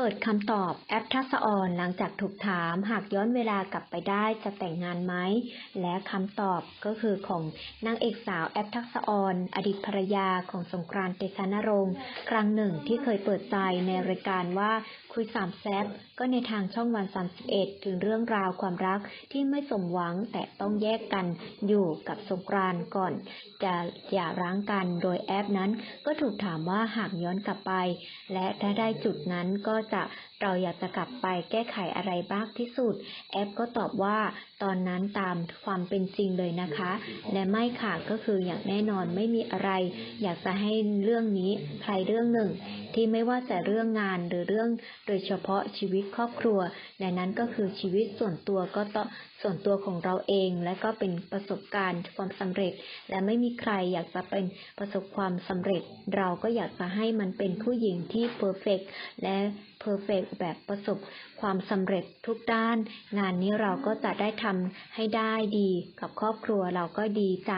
เปิดคำตอบแอปทักษออนหลังจากถูกถามหากย้อนเวลากลับไปได้จะแต่งงานไหม และคำตอบก็คือของนางเอกสาวแอปทักษออนอดีตภรรยาของสงกรานต์เตชะนรงค์ครั้งหนึ่งที่เคยเปิดใจในรายการว่าคุยสามแซบก็ในทางช่องวัน 31 ถึงเรื่องราวความรักที่ไม่สมหวังแต่ต้องแยกกันอยู่กับสงกรานต์ก่อน จะหย่าร้างกันโดยแอปนั้นก็ถูกถามว่าหากย้อนกลับไป และถ้าได้จุดนั้นก็จะเราอยากจะกลับไปแก้ไขอะไรบ้างที่สุด แอปก็ตอบว่าตอนนั้นตามความเป็นจริงเลยนะคะ และไม่ค่ะก็คืออย่างแน่นอนไม่มีอะไร อยากจะให้เรื่องนี้ใครเรื่องหนึ่ง ที่ไม่ว่าจะเรื่องงานหรือเรื่องโดยเฉพาะชีวิตครอบครัวและนั้นก็คือชีวิตส่วนตัวก็ต้องส่วนตัวของเราเอง และก็เป็นประสบการณ์ความสำเร็จ และไม่มีใครอยากจะเป็นประสบความสำเร็จ เราก็อยากจะให้มันเป็นผู้หญิงที่เพอร์เฟกและเพอร์เฟกแบบประสบความสำเร็จทุกด้าน งานนี้เราก็จะได้ทำให้ได้ดี กับครอบครัวเราก็ดีใจ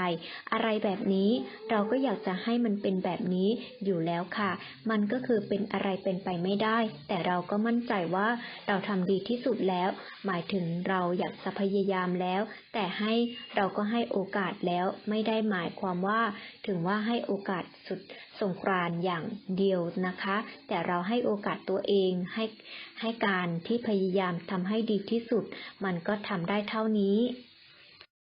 อะไรแบบนี้เราก็อยากจะให้มันเป็นแบบนี้อยู่แล้วค่ะ มันก็คือเป็นอะไรเป็นไปไม่ได้ แต่เราก็มั่นใจว่าเราทำดีที่สุดแล้ว หมายถึงเราอยากจะพยายามแล้ว แต่ให้เราก็ให้โอกาสแล้วไม่ได้หมายความว่า ถึงว่าให้โอกาสสุดสงกรานอย่างเดียวนะคะ แต่เราให้โอกาสตัวเองให้ให้การที่พยายามทำให้ดีที่สุด มันก็ทำได้เท่านี้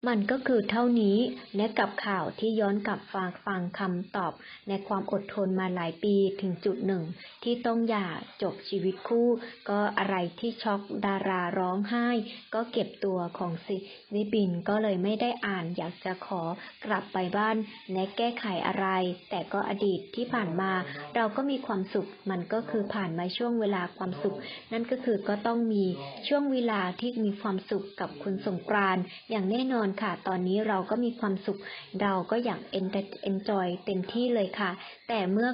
มันก็คือเท่านี้และกับข่าวที่ย้อนกลับฟังฟังคำตอบในความอดทนมาหลายปีถึงจุดหนึ่ง ที่ต้องหย่าจบชีวิตคู่ ก็อะไรที่ช็อกดาราร้องไห้ ก็เก็บตัวของศิลิปินก็เลยไม่ได้อ่านอยากจะขอกลับไปบ้านและแก้ไขอะไร แต่ก็อดีตที่ผ่านมา เราก็มีความสุขมันก็คือผ่านมาช่วงเวลาความสุข นั่นก็คือก็ต้องมีช่วงเวลาที่มีความสุขกับคุณสงกรานอย่างแน่นอนค่ะ ตอนนี้เราก็มีความสุข เราก็อยากเอนเอนจอยเต็มที่เลยค่ะ แต่เมื่อ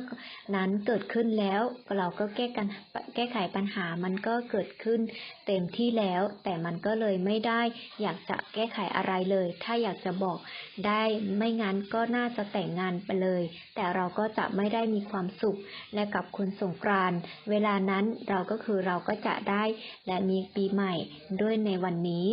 นั้นเกิดขึ้นแล้ว เราก็แก้กันแก้ไขปัญหามันก็เกิดขึ้นเต็มที่แล้ว แต่มันก็เลยไม่ได้ อยากจะแก้ไขอะไรเลย ถ้าอยากจะบอกได้ไม่งั้นก็น่าจะแต่งงานไปเลย แต่เราก็จะไม่ได้มีความสุขและกับคุณสงกรานเวลานั้นเราก็คือเราก็จะได้และมีปีใหม่ด้วยในวันนี้